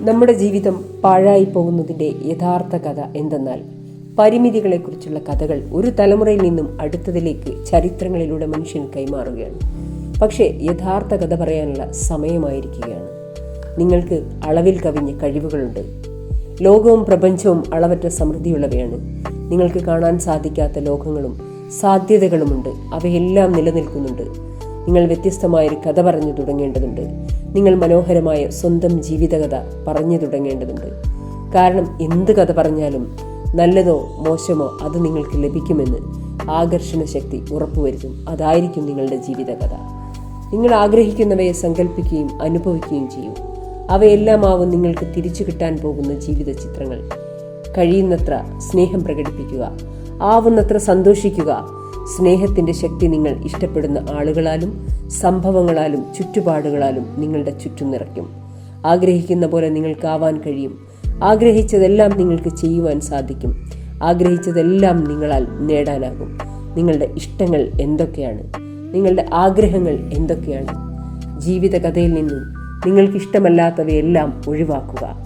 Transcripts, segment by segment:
നമ്മുടെ ജീവിതം പാഴായി പോകുന്നതിന്റെ യഥാർത്ഥ കഥ എന്തെന്നാൽ പരിമിതികളെക്കുറിച്ചുള്ള കഥകൾ ഒരു തലമുറയിൽ നിന്നും അടുത്തതിലേക്ക് ചരിത്രങ്ങളിലൂടെ മനുഷ്യൻ കൈമാറുകയാണ്. പക്ഷേ യഥാർത്ഥ കഥ പറയാനുള്ള സമയമായിരിക്കുകയാണ്. നിങ്ങൾക്ക് അളവിൽ കവിഞ്ഞ കഴിവുകളുണ്ട്. ലോകവും പ്രപഞ്ചവും അളവറ്റ സമൃദ്ധിയുള്ളവയാണ്. നിങ്ങൾക്ക് കാണാൻ സാധിക്കാത്ത ലോകങ്ങളും സാധ്യതകളുമുണ്ട്. അവയെല്ലാം നിലനിൽക്കുന്നുണ്ട്. നിങ്ങൾ വ്യത്യസ്തമായൊരു കഥ പറഞ്ഞു തുടങ്ങേണ്ടതുണ്ട്. നിങ്ങൾ മനോഹരമായ സ്വന്തം ജീവിതകഥ പറഞ്ഞു തുടങ്ങേണ്ടതുണ്ട്. കാരണം എന്ത് കഥ പറഞ്ഞാലും നല്ലതോ മോശമോ അത് നിങ്ങൾക്ക് ലഭിക്കുമെന്ന് ആകർഷണ ശക്തി ഉറപ്പുവരുത്തും. അതായിരിക്കും നിങ്ങളുടെ ജീവിതകഥ. നിങ്ങൾ ആഗ്രഹിക്കുന്നവയെ സങ്കല്പിക്കുകയും അനുഭവിക്കുകയും ചെയ്യും. അവയെല്ലാമാവും നിങ്ങൾക്ക് തിരിച്ചു കിട്ടാൻ പോകുന്ന ജീവിത ചിത്രങ്ങൾ കഴിയുന്നത്ര സ്നേഹം പ്രകടിപ്പിക്കുക. ആവുന്നത്ര സന്തോഷിക്കുക. സ്നേഹത്തിന്റെ ശക്തി നിങ്ങൾ ഇഷ്ടപ്പെടുന്ന ആളുകളാലും സംഭവങ്ങളാലും ചുറ്റുപാടുകളാലും നിങ്ങളുടെ ചുറ്റും നിറയ്ക്കും. ആഗ്രഹിക്കുന്ന പോലെ നിങ്ങൾക്കാവാൻ കഴിയും. ആഗ്രഹിച്ചതെല്ലാം നിങ്ങൾക്ക് ചെയ്യുവാൻ സാധിക്കും. ആഗ്രഹിച്ചതെല്ലാം നിങ്ങളാൽ നേടാനാകും. നിങ്ങളുടെ ഇഷ്ടങ്ങൾ എന്തൊക്കെയാണ്? നിങ്ങളുടെ ആഗ്രഹങ്ങൾ എന്തൊക്കെയാണ്? ജീവിതകഥയിൽ നിന്നും നിങ്ങൾക്ക് ഇഷ്ടമല്ലാത്തവയെല്ലാം ഒഴിവാക്കുക.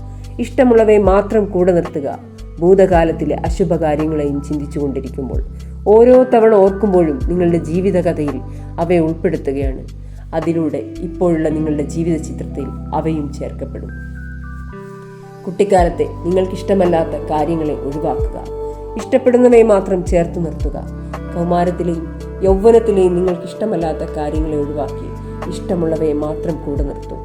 ഇഷ്ടമുള്ളവയെ മാത്രം കൂടെ നിർത്തുക. ഭൂതകാലത്തിലെ അശുഭകാര്യങ്ങളെയും ചിന്തിച്ചുകൊണ്ടിരിക്കുമ്പോൾ ഓരോ തവണ ഓർക്കുമ്പോഴും നിങ്ങളുടെ ജീവിതകഥയിൽ അവയെ ഉൾപ്പെടുത്തുകയാണ്. അതിലൂടെ ഇപ്പോഴുള്ള നിങ്ങളുടെ ജീവിത ചിത്രത്തിൽ അവയും ചേർക്കപ്പെടും. കുട്ടിക്കാലത്തെ നിങ്ങൾക്കിഷ്ടമല്ലാത്ത കാര്യങ്ങളെ ഒഴിവാക്കുക. ഇഷ്ടപ്പെടുന്നവയെ മാത്രം ചേർത്ത് നിർത്തുക. കൗമാരത്തിലെയും യൗവനത്തിലെയും നിങ്ങൾക്കിഷ്ടമല്ലാത്ത കാര്യങ്ങളെ ഒഴിവാക്കി ഇഷ്ടമുള്ളവയെ മാത്രം കൂടെ നിർത്തും.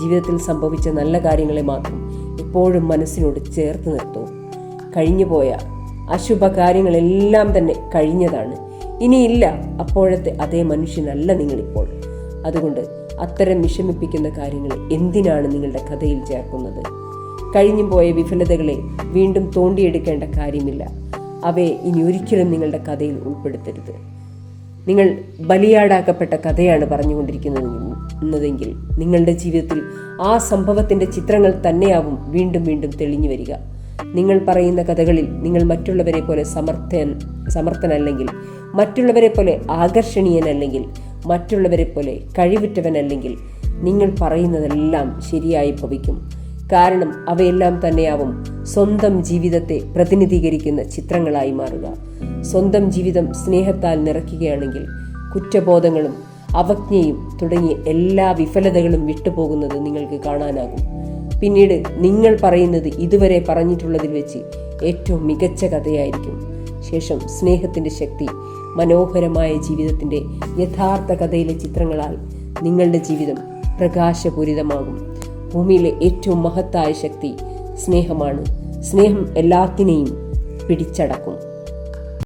ജീവിതത്തിൽ സംഭവിച്ച നല്ല കാര്യങ്ങളെ മാത്രം എപ്പോഴും മനസ്സിനോട് ചേർത്ത് നിർത്തൂ. കഴിഞ്ഞുപോയ അശുഭ കാര്യങ്ങളെല്ലാം തന്നെ കഴിഞ്ഞതാണ്. ഇനിയില്ല അപ്പോഴത്തെ അതേ മനുഷ്യനല്ല നിങ്ങളിപ്പോൾ. അതുകൊണ്ട് അത്തരം വിഷമിപ്പിക്കുന്ന കാര്യങ്ങൾ എന്തിനാണ് നിങ്ങളുടെ കഥയിൽ ചേർക്കുന്നത്? കഴിഞ്ഞുപോയ വിഫലതകളെ വീണ്ടും തോണ്ടിയെടുക്കേണ്ട കാര്യമില്ല. അവയെ ഇനി ഒരിക്കലും നിങ്ങളുടെ കഥയിൽ ഉൾപ്പെടുത്തരുത്. നിങ്ങൾ ബലിയാടാക്കപ്പെട്ട കഥയാണ് പറഞ്ഞുകൊണ്ടിരിക്കുന്നതെങ്കിൽ നിങ്ങളുടെ ജീവിതത്തിൽ ആ സംഭവത്തിന്റെ ചിത്രങ്ങൾ തന്നെയാവും വീണ്ടും വീണ്ടും തെളിഞ്ഞു വരിക. നിങ്ങൾ പറയുന്ന കഥകളിൽ നിങ്ങൾ മറ്റുള്ളവരെ പോലെ സമർത്ഥൻ സമർത്ഥനല്ലെങ്കിൽ മറ്റുള്ളവരെ പോലെ ആകർഷണീയനല്ലെങ്കിൽ മറ്റുള്ളവരെ പോലെ കഴിവുറ്റവനല്ലെങ്കിൽ നിങ്ങൾ പറയുന്നതെല്ലാം ശരിയായി ഭവിക്കും. കാരണം അവയെല്ലാം തന്നെയാവും സ്വന്തം ജീവിതത്തെ പ്രതിനിധീകരിക്കുന്ന ചിത്രങ്ങളായി മാറുക. സ്വന്തം ജീവിതം സ്നേഹത്താൽ നിറയ്ക്കുകയാണെങ്കിൽ കുറ്റബോധങ്ങളും അവജ്ഞയും തുടങ്ങിയ എല്ലാ വിഫലതകളും വിട്ടുപോകുന്നത് നിങ്ങൾക്ക് കാണാനാകും. പിന്നീട് നിങ്ങൾ പറയുന്നത് ഇതുവരെ പറഞ്ഞിട്ടുള്ളതിൽ വെച്ച് ഏറ്റവും മികച്ച കഥയായിരിക്കും. ശേഷം സ്നേഹത്തിന്റെ ശക്തി മനോഹരമായ ജീവിതത്തിന്റെ യഥാർത്ഥ കഥയിലെ ചിത്രങ്ങളാൽ നിങ്ങളുടെ ജീവിതം പ്രകാശപൂരിതമാകും. ഭൂമിയിലെ ഏറ്റവും മഹത്തായ ശക്തി സ്നേഹമാണ്. സ്നേഹം എല്ലാത്തിനെയും പിടിച്ചടക്കും.